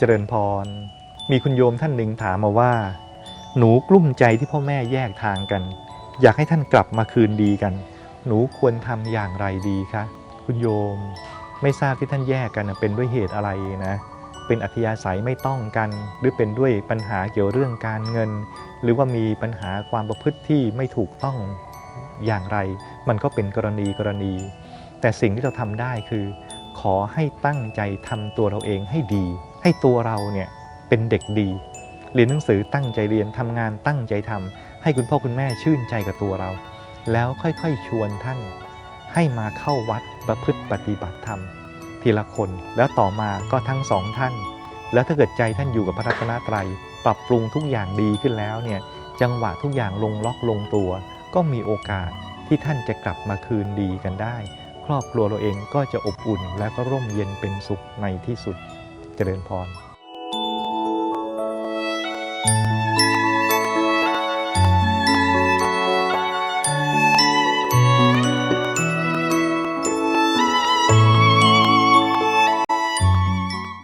เจริญพร มีคุณโยมท่านหนึ่งถามมาว่า หนูกลุ้มใจที่พ่อแม่แยกทางกัน อยากให้ท่านกลับมาคืนดีกัน หนูควรทำอย่างไรดีคะ คุณโยมไม่ทราบที่ท่านแยกกันเป็นด้วยเหตุอะไรนะ เป็นอัธยาศัยไม่ต้องกัน หรือเป็นด้วยปัญหาเกี่ยวเรื่องการเงิน หรือว่ามีปัญหาความประพฤติที่ไม่ถูกต้องอย่างไร มันก็เป็นกรณีกรณี แต่สิ่งที่เราทำได้คือ ขอให้ตั้งใจทำตัวเราเองให้ดี ให้ตัวเราเนี่ยเป็นเด็กดี เรียนหนังสือตั้งใจเรียนทำงานตั้งใจทำให้คุณพ่อคุณแม่ชื่นใจกับตัวเรา แล้วค่อยๆชวนท่าน ให้มาเข้าวัดประพฤติปฏิบัติธรรม ทีละคนแล้วต่อมาก็ทั้งสองท่าน แล้วถ้าเกิดใจท่านอยู่กับพระรัตนตรัย ปรับปรุงทุกอย่างดีขึ้นแล้วเนี่ยจังหวะทุกอย่างลงล็อกลงตัว ก็มีโอกาสที่ท่านจะกลับมาคืนดีกันได้ ครอบครัวเราเองก็จะอบอุ่นและก็ร่มเย็นเป็นสุขในที่สุด เจริญพร